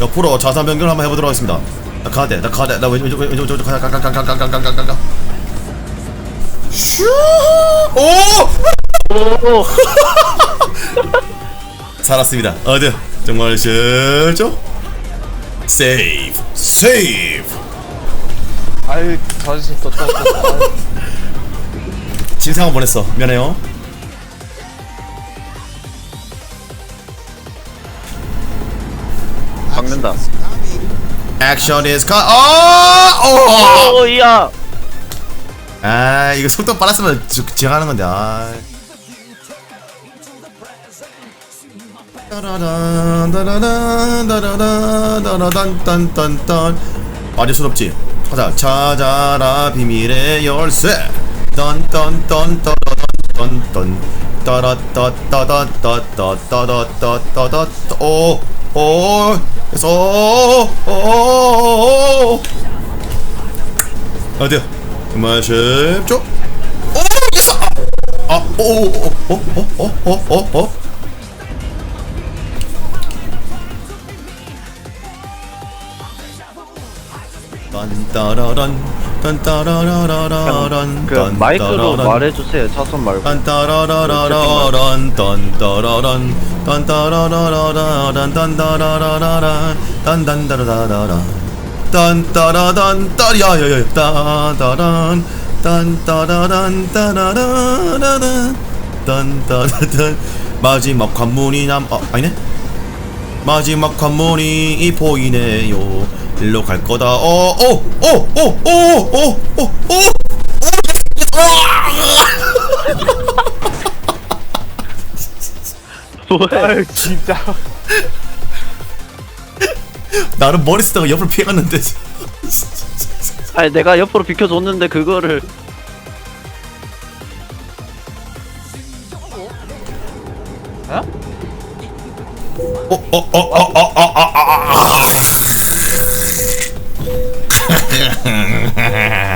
옆으로 좌선 변경 한번 해보도록 하겠습니다. 나 가대, 나 가대, 나 왼쪽 왼쪽 왼쪽 왼쪽 가, 가, 가, 가, 가, 가, 가, 가, 가, 가. 슈! 오! 오, 살았습니다. 어드 정말 실죠? 세이브, 세이브. 아유 저 아저씨 또또 또. 진상을 보냈어. 미안해요. 박는다. 액션 is cut. 아! 오! 오, 이야. 아, 이거 속도 빨랐으면 지- 지나가는 건데. 아. 따라란 따라란 따라란 따라단 딴딴딴 빠질 순 없지 찾아 찾아라 비밀의 열쇠 딴 딴 딴 따라단 딴딴 따라따따따따따따따따따 오 오 오 어디야 정말 쉽죠 어, 아오오오오오오오오 딴따라란 딴따라라라란 그 마이크로 말해주세요. 차선 말고. 딴따라라라라란 딴따라란 딴따라라라란 딴따라라라란 딴딴따라라라 딴따라단 따야야야 따다란 딴따라란 따라라라란 딴따라단 마지막 관문이 남 어, 아니네 마지막 관문이 보이네요 일로 갈 거다 어오오오오오오오오 뭐해? 아유 진짜. 나는 머리 쓰다가 옆으로 피해갔는데 아니 내가 옆으로 비켜줬는데 그거를 어?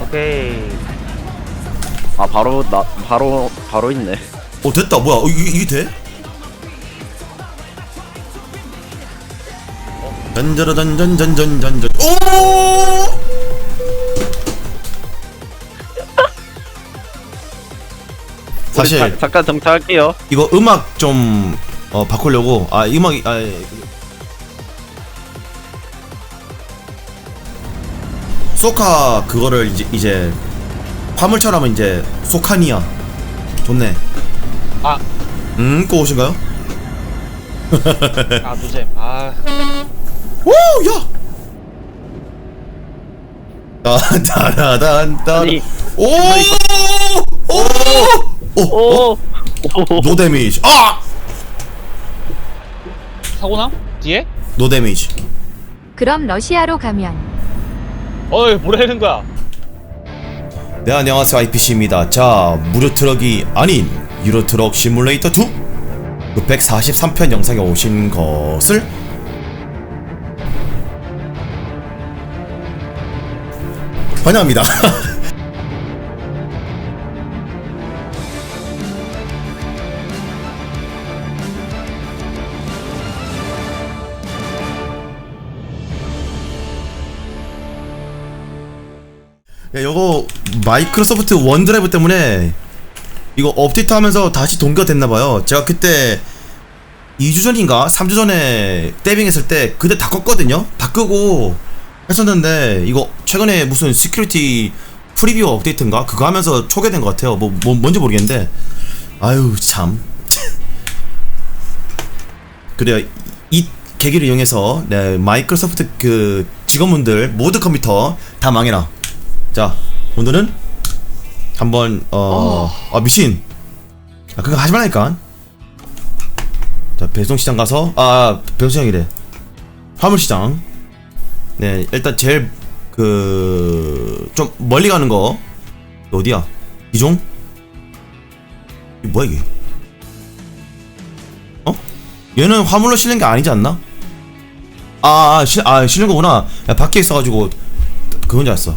오케이. 아 바로 나 바로 바로 있네 됐다 뭐야 어, 이게, 이게 돼? 짠자라잔잔잔잔잔잔 오! 사실 우리 자, 잠깐 정차할게요 이거 음악 좀 어, 바꾸려고 아 음악이 아 소카 그거를 이제 이제 화물처럼 이제 소카니아 좋네 아. 음또 오신가요? 아 노잼. 아. 오 야! 따다라단 따 아니, 오! 오! 오! 오! 오! 오! 노 데미지 아! 사고나? 뒤에? 노 데미지 그럼 러시아로 가면 어이 뭐라는 거야? 네 안녕하세요. IPC입니다. 자 무료 트럭이 아닌 유로 트럭 시뮬레이터 2 그 143편 영상에 오신 것을 환영합니다 마이크로소프트 원드라이브 때문에 이거 업데이트하면서 다시 동기가 됐나봐요. 제가 그때 2주 전인가 3주 전에 데빙했을 때 그때 다 껐거든요. 다 끄고 했었는데 이거 최근에 무슨 시큐리티 프리뷰 업데이트인가 그거 하면서 초기화된 것 같아요. 뭐, 뭐 뭔지 모르겠는데 아유 참. 그래요. 이 계기를 이용해서 네, 마이크로소프트 그 직원분들 모드 컴퓨터 다 망해라. 자 오늘은 한번 어, 아 미친 아 그거 하지 말라니까 자 배송시장 가서 아, 아 배송시장이래 화물시장. 네, 일단 제일 그 좀 멀리 가는 거 어디야? 이종? 이 뭐야 이게? 어? 얘는 화물로 실는 게 아니지 않나? 아, 아, 실, 아 거구나. 야, 밖에 있어가지고 그건 줄 알았어.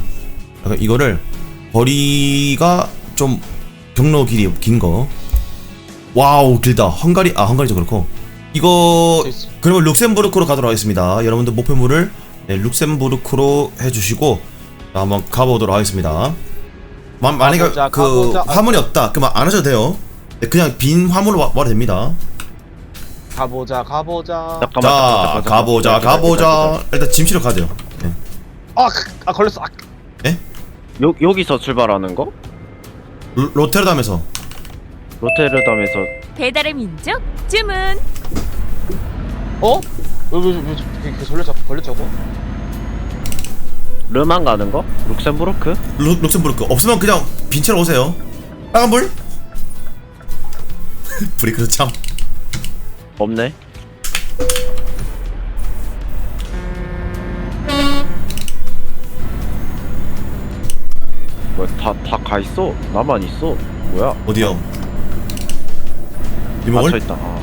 이거를 거리가 좀 경로 길이 긴 거. 와우 길다. 헝가리 아 헝가리도 그렇고. 이거 그러면 룩셈부르크로 가도록 하겠습니다. 여러분들 목표물을 네, 룩셈부르크로 해주시고 자, 한번 가보도록 하겠습니다. 만, 만약에 가보자, 그 가보자. 화물이 없다, 그럼 안 하셔도 돼요. 네, 그냥 빈 화물로 와, 와도 됩니다. 가보자 가보자 잠깐만. 자, 잠깐만, 잠깐만. 가보자, 기다려, 기다려, 가보자. 일단 짐 실어 가죠. 네. 아, 아 걸렸어 아. 요 여기서 출발하는 거? 로- 로테르담에서 로테르담에서 배달의 민족 주문. 어? 왜왜왜 이렇게 걸렸어 걸렸자고? 르만 가는 거? 룩셈부르크? 루, 룩셈부르크 없으면 그냥 빈 채로 오세요. 빨간 불? 불이 그렇참 없네. 뭐야 다다 가 있어? 나만 있어? 뭐야? 어디요? 맞춰 이목을? 있다. 아.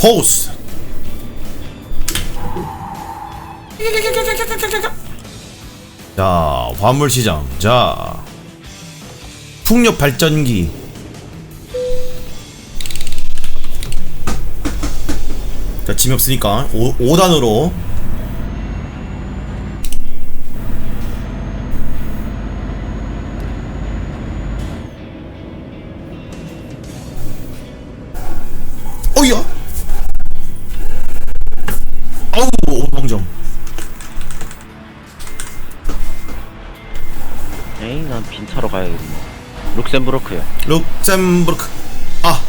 포스. 자, 화물 시장. 자, 풍력 발전기. 짐이 없으니까. 5, 5단으로. 어이야 아우 오방정. 에이 난 빈차로 가야겠네. 룩셈부르크야. 룩셈부르크. 아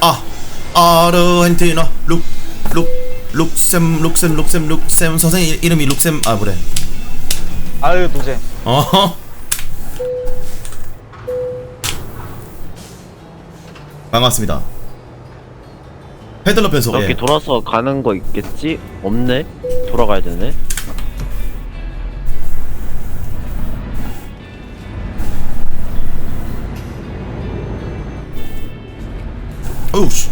아 아르헨티나. 룩 룩 룩셈 룩셈 룩셈 룩셈 선생님 이- 이름이 룩셈 아 그래 아유 도제 어허 반갑습니다 페들러 변소 저렇게 예. 돌아서 가는 거 있겠지? 없네. 돌아가야 되네. 어우 씨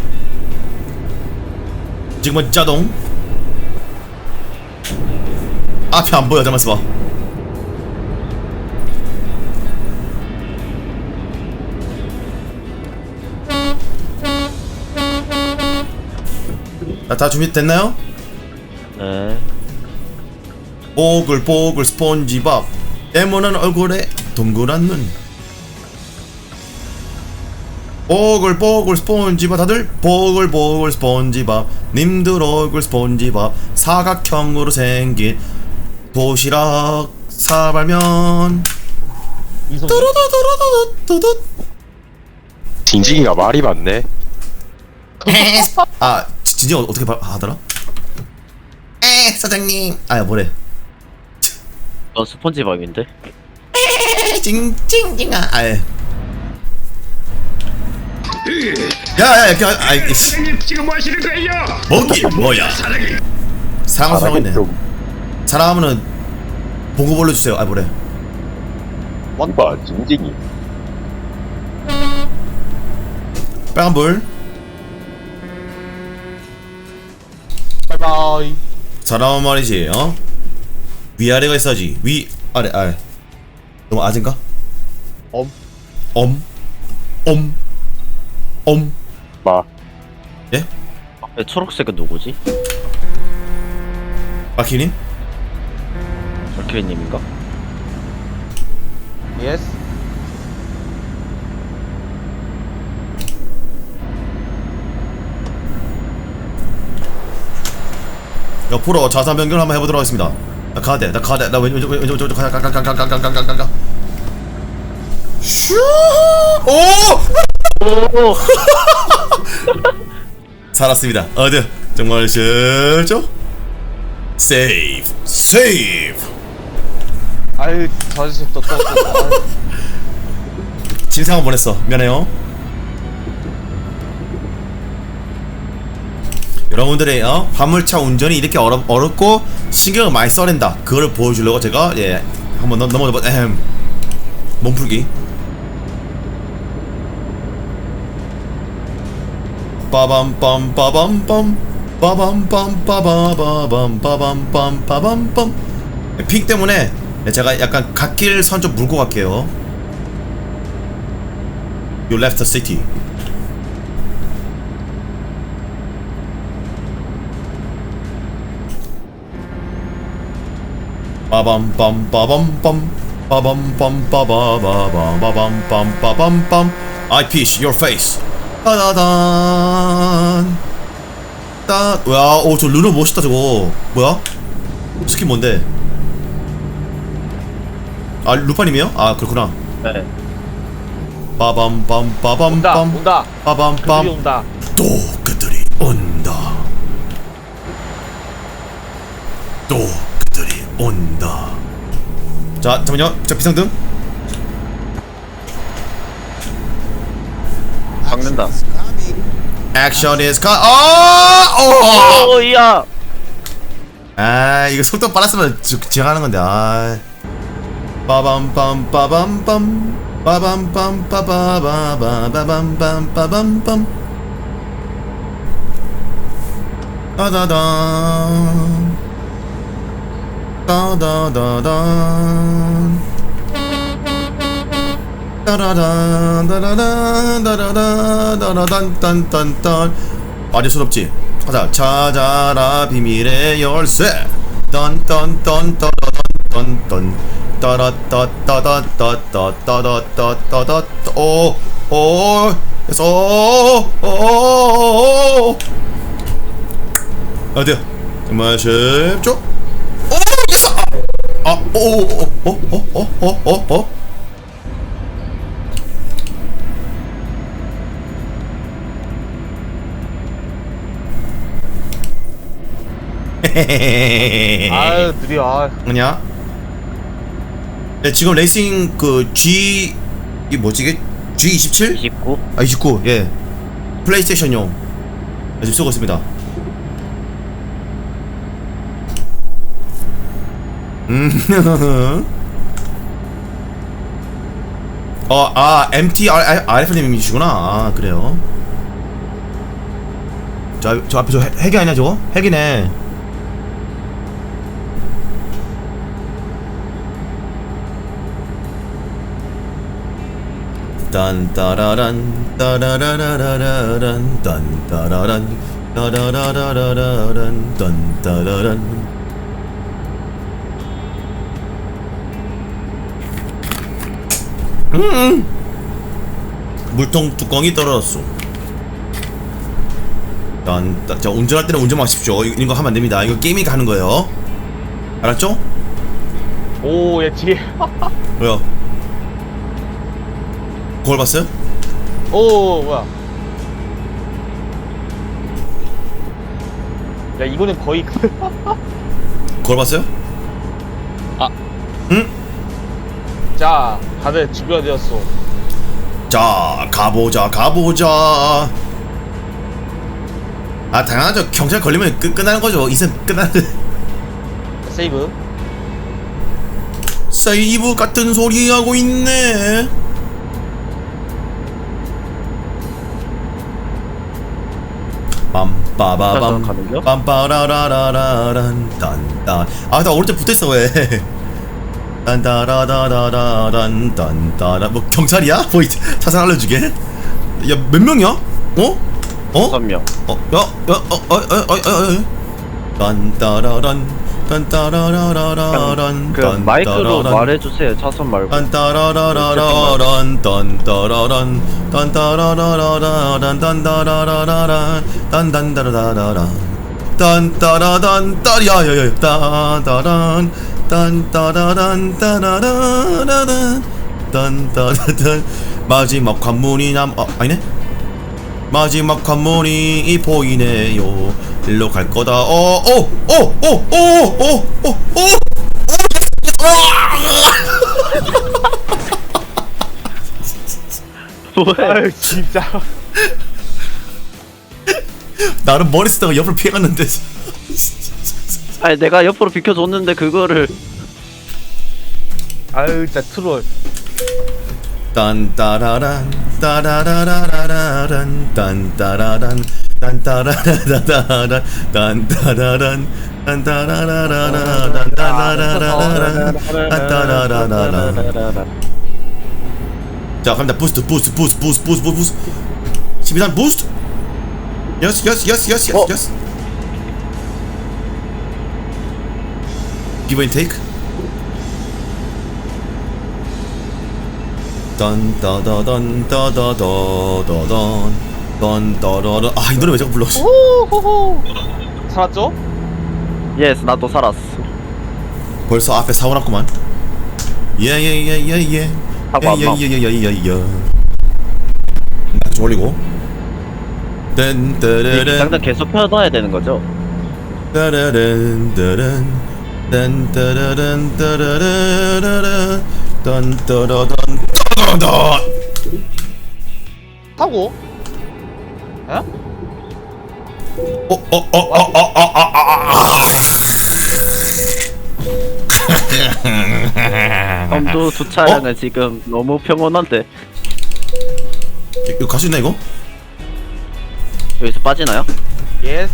지금은 자동 앞이 안 보여 잠깐만 봐 자, 다 준비됐나요? 네. 뽀글뽀글 스폰지밥 에모난 얼굴에 동그란 눈 뽀글뽀글 스폰지밥. 다들 뽀글뽀글 스폰지밥. 님들 얼굴 스폰지밥. 사각형으로 생긴 도시락 사발면. 이성 뚜루두두루두두두 징징이가 말이 많네. 아 지- 진짜 어떻게 바- 하더라? 에 사장님. 아 뭐래? 너 스폰지밥인데? 찡찡찡아. 아예 야야야 그 아이 씨. 선생님 지금 뭐 하시는 거예요? 먹이 뭐야? 사랑이 사랑하고 사랑하고 있네 좀 사랑하면은 보고 불러주세요. 아 뭐래? 봐, 징징이. 빨간 불. 바이바이. 사람은 말이지 어? 위아래가 있어야지. 위 아래 아래. 너무 아진가? 엄. 엄 엄 엄 마. 에, 초록색은 누구지? 마키님 알케이님인가? 예스 옆으로 자산 변경을 한번 해보도록 하겠습니다 나 가야 돼나 가야 돼나 왼쪽 왼쪽 왼쪽 왼쪽 가가 가가가가가가 가가 슈! 오! 오! 살았습니다. 어드 정말 쉽죠? 세이브, 세이브. 아유 저 아저씨 또또또 진상을 보냈어 미안해요 여러분들의 어? 화물차 운전이 이렇게 어렵, 어렵고 신경을 많이 써낸다 그걸 보여주려고 제가 예 한번 넘- 넘어가 봐 에헴 몸풀기 빠밤빰 빠밤빰. 빠밤빰 빠바바밤 빠밤빰 빠밤빰. 픽 때문에 제가 약간 갓길 선 좀 물고 갈게요. You left the city. 빠밤 빰 빠밤 빰. 빠밤 빰 빠바바밤 빠밤 빰 빠밤 빰. I piece your face. 따다단. 따. 와, 오, 저 루너 멋있다 저거. 뭐야? 스킨 뭔데? 아, 루파님이요? 아, 그렇구나. 네. 빠밤 빰 빠밤 온다 빰 온다 빠밤 그들이 빰 온다 또 그들이 온다. 또 그들이 온다. 자, 잠깐만요. 저 비상등. 액션 is cut. 아! 오! 오야. 아, 이거 속도 빨랐으면 지- 지나가는 건데. 아. 빠밤 빰 빠밤 빰 빠밤 빰 빠바바바바밤빰 빠밤 빰 따다단 따다다단 따라단 따라단 따라단 따라단 딴딴딴 빠질수없지 가자 찾아라 비밀의 열쇠 딴딴딴 따라단 따라따따따따따따따따따따 오오 해서 오오 어디야 정말 쉽죠 아, 오야 아오오오오오오오 아유 느려 아 뭐냐? 네, 지금 레이싱 그 G 이 뭐지 이게 G27? 29. 아 29. 예. 플레이스테이션용 지금 쓰고 있습니다. 음. 어, 아, MTR RF님이시구나. 아, 그래요. 저, 저 앞에 저 핵- 핵이 아니야, 저거? 핵이네. 딴따라란 따라라라라란 딴따라란 따라라라라란 딴따라란. 음 물통 뚜껑이 떨어졌어. 딴, 딴, 자 운전할 때는 운전 마십시오. 이- 이거 하면 안 됩니다. 이거 게임이 가는 거예요. 알았죠? 오얘 뒤에 왜요? 그걸 봤어요? 오 뭐야. 야 이거는 거의 그- 그걸 봤어요? 자 다들 준비되었어 자 가보자 가보자. 아 당연하죠. 경찰 걸리면 끝, 끝나는 거죠. 이생 끝나는. 세이브. 세이브 같은 소리 하고 있네 빠바밤 가는겨? 빰빠라라라라란 딴딴 아나 오른쪽 붙어있어 왜 딴따라라라란 딴따라 뭐 경찰이야? 뭐 차선 알려주게 야 몇 명이야? 어? 어? 6명. 어, 야, 야, 어, 어, 어, 어, 어, 어. 딴따라란, 딴따라라라란, 그 마이크로 말해주세요. 차선 말고. 딴따라라라라란, 딴따라란, 딴따라라라라란, 딴따라라라란, 딴딴따라라라, 딴따라단, 따, 야, 야, 야, 따다란, 딴따라란, 따라라라란, 딴따라단, 마지막 관문이 남, 어, 아니네? 마지막 관문이 보이네요. 일로 갈 거다. 어, 어, 어, 어, 어, 어, 어, 어, 어. 아유 진짜 나는 머리 쓰다가 옆으로 피해갔는데 아니 내가 옆으로 비켜줬는데 그거를 아유 진짜 트롤 딴따라란 따라라라라란 딴따라란 딴따라라라란 딴따라란 딴따라라라란 딴따라라라란 딴따라라라란 자 갑니다 부스트 부스트 부스트 부스트 부스트 부스트 12단 부스트 예스 예스 예스 예스 예스 예스 기브 앤 테이크 딴따다단 따다다다단 딴따라라 아이 노래 왜 자꾸 불러 살았죠? 예스 나또 살았어. 벌써 앞에 사고 났구만. 예예예예예. 사고 안 나. 예예예예예예 좀 올리고. 이게 당장 딴따라란 계속 펴놔야 되는 거죠? 따라란 따란 딴따라란 따라라라란 딴따라단 다. 타고? 어? 엄두 두 차량은 지금 너무 평온한데. 이거 갈수 있나 이거? 여기서 빠지나요? 예스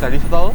자 리스다운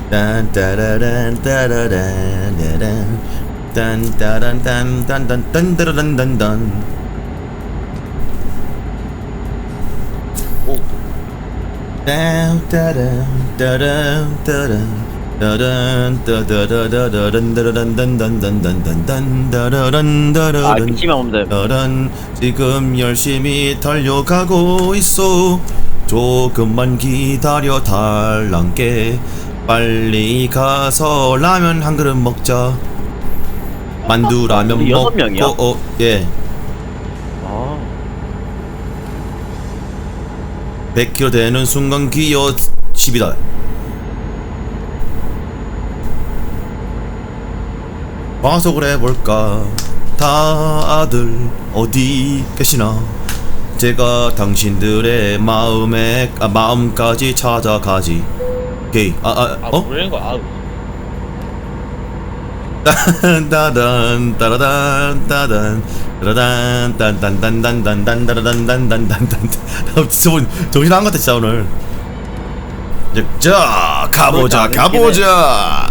딴따란딴따라란따란딴따란딴딴따란딴딴. 오. 아, 기침이 없는데. 따란 지금 열심히 달려가고 있어. 조금만 기다려 달랑게. 빨리 가서 라면 한 그릇 먹자. 만두 라면 우리 여섯 먹고 명이야? 어, 예. 아. 100kg 되는 순간 기어 10이다. 과속을 해볼까? 다들 어디 계시나? 제가 당신들의 마음에 아, 마음까지 찾아가지 오케이. 아아 아 어? 거야? 아우. 따단 따라단 따단. 따라단 딴딴딴딴딴딴 따라단단단단단 저분 정신 나간 것 같아 진짜 오늘. 이제 자 가보자 않은 가보자.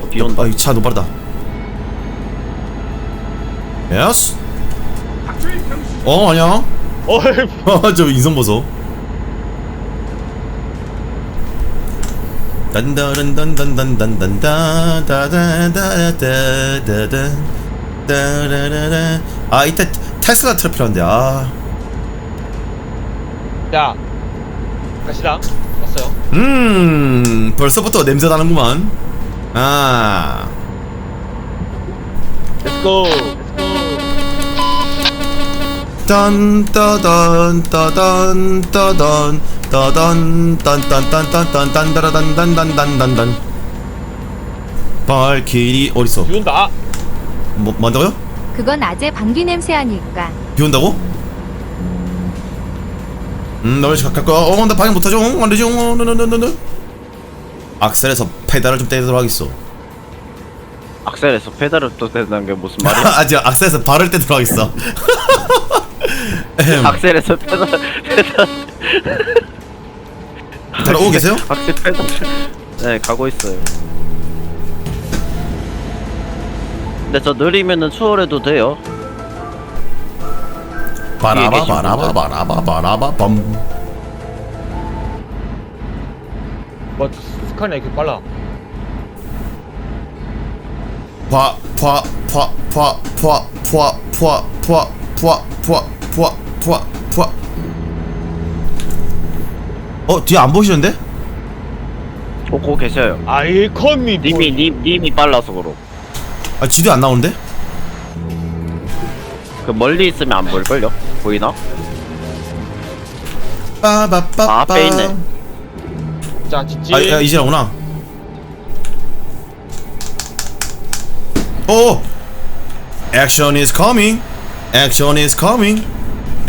어, 비 온다 아이 차 너무 빠르다. 예스? 어 아니야 어이. 저 인성 보소 따라라라 아 이때 테슬라 트럭 필요한데 아야 가시랑 왔어요 음 벌써부터 냄새 나는구만 아 렛츠고 렛츠고 딴 따단 따단 따단 따단 딴딴딴딴딴딴 따라단단단단단단 발키리 어딨어 비 온다 뭐 뭐한다고요? 그건 아재 방귀 냄새 아닐까. 비 온다고? 음, 나왜갈 거야? 어, 나 방해 못하죠? 어, 안 되죠? 어, 너너너너너 악셀에서 페달을 좀 떼도록 하겠어. 악셀에서 페달을 또 대는 게 무슨 말이야 아직 악셀에서 발을 떼도록 하겠어. 악셀에서 페달 페달 들어오고 계세요? 확실히 빼서 네 가고 있어요 근데 저 느리면은 추월해도 돼요 바라바 바라바 바라바 바라바 밤 뭐 스칸이 이렇게 빨라 파, 파, 파, 파, 파, 파, 파, 파, 파, 파, 파, 파, 파, 파. 어 뒤에 안 보시는데? 오고 어, 계셔요. 아이콘이 뭐- 님이 님 님이 빨라서 그럼. 아 지도 안 나오는데? 그 멀리 있으면 안 보일걸요? 보이나? 빠바빠 아, 앞에 있네. 자 짓지 아, 야 이제 오나? 오! 액션 is coming. 액션 is coming.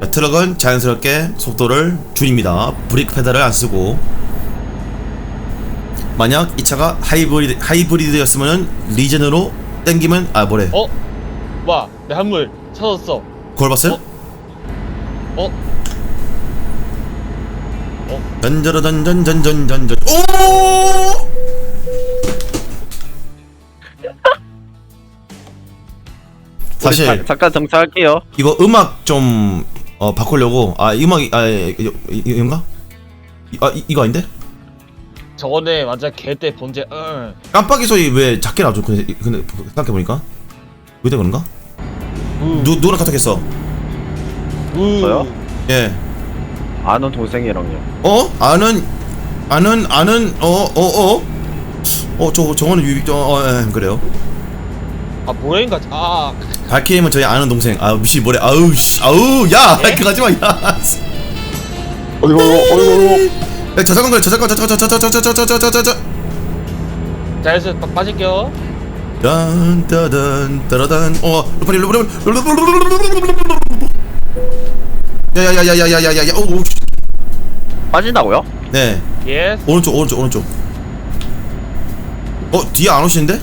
트럭은 자연스럽게 속도를 줄입니다. 브릭 페달을 안 쓰고 만약 이 차가 하이브리드 하이브리드였으면은 리젠으로 땡기면 아 뭐래? 어? 와, 내 한물 찾았어. 그걸 봤어요? 어? 어? 어? 전저러 전전전전전전 오! 사실 잠깐 정착할게요. 이거 음악 좀 어 바꾸려고 아 음악 아 예, 예, 이건가? 아 이, 이거 아닌데? 저번에 완전 개때 번제 응. 깜빡이 소리 왜 작게 나죠? 근데 근데 생각해 보니까 왜 그런가? 누 누구랑 카톡했어? 저요? 예. 아는 동생이랑요. 어? 아는 아는 아는 어어 어? 어 저 저거는 유 어, 어, 어? 어, 어 예, 그래요. 아 모레인가? 아. 발키림은 저희 아는 동생. 아우 씨 뭐래? 아우 씨 아우 야 예? 네? 가지 마. 야. 어이구 어이구 어이구. 저작권 걸 저작권 저작권 저작권 저작권 저작권 저 자, 여기서 빠질게요. 딴 따단 따라단 어 루파리 루파리 야야야야야야야야 오우 빠진다고요? 네 예스. 오른쪽 오른쪽 오른쪽 어 뒤에 안 오시는데?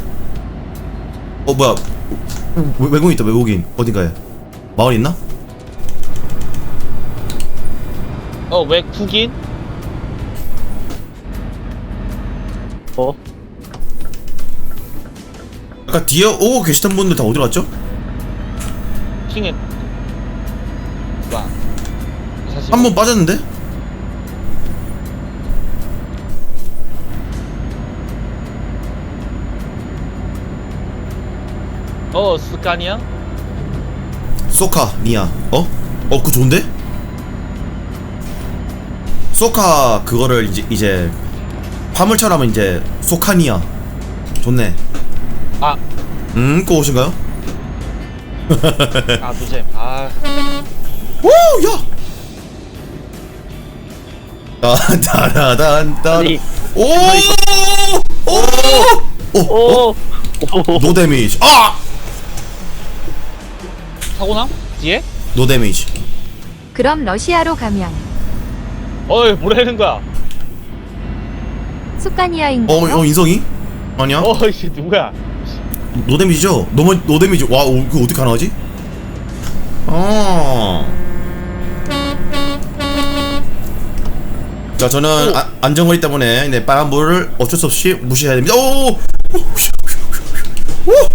어 뭐야 외, 외국인 있다 외국인 어딘가에 마을 있나? 어, 외국인? 어? 아까 뒤에 오고 계시던 분들 다 어디로 갔죠? 킹에. 와한번 빠졌는데? 어 스카니아? 소카 니아. 어? 어 그거 좋은데? 소카 그거를 이제 이제 화물차라면 이제 소카니아. 좋네. 아, 음 그거 오신가요? 아 노잼. 아, 오야! 따다다단 오오 오 오! 노 데미지. 아! 타고나? 뒤에? 노 데미지. 그럼 러시아로 가면 어이 뭐라는 거야? 어, 어 수카니아인가요? 인성이? 아니야? 어이 씨 누구야? 노 데미지죠? 노, 노 데미지. 와, 오, 그거 어떻게 가능하지? 아. 자, 저는 아, 안전거리 때문에 네, 빨간 불을 어쩔 수 없이 무시해야 됩니다. 오! 오!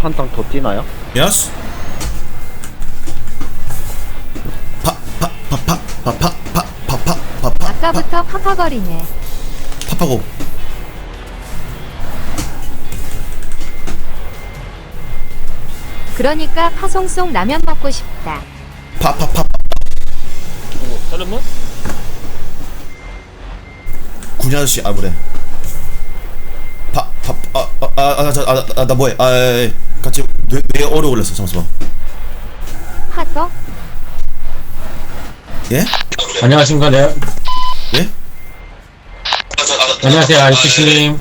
한땅 더 뛰나요? Yes. 파, 파, 파, 파, 파, 파, 파, 파, 파, 파, 아까부터 파파거리네. 파파고. 그러니까 파송송 라면 먹고 싶다. 파, 파, 파, 파. 다른 분? 군 아저씨, 아, 그래. 파 파 아 아아나 뭐해. 아, 아, 뇌, 뇌 어려 올렸어. 잠시만 하서 예? 안녕하십니까, 네. 예? 안녕하세요, 아이스님.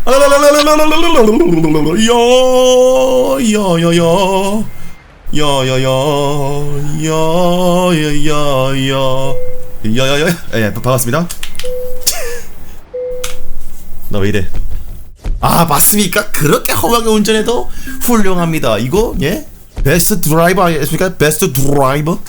야야야야야야야야야야야야 예 반갑습니다. 나 왜 이래 아 맞습니까? 그렇게 험하게 운전해도 훌륭합니다. 이거 예? 베스트 드라이버 아니겠습니까? 베스트 드라이버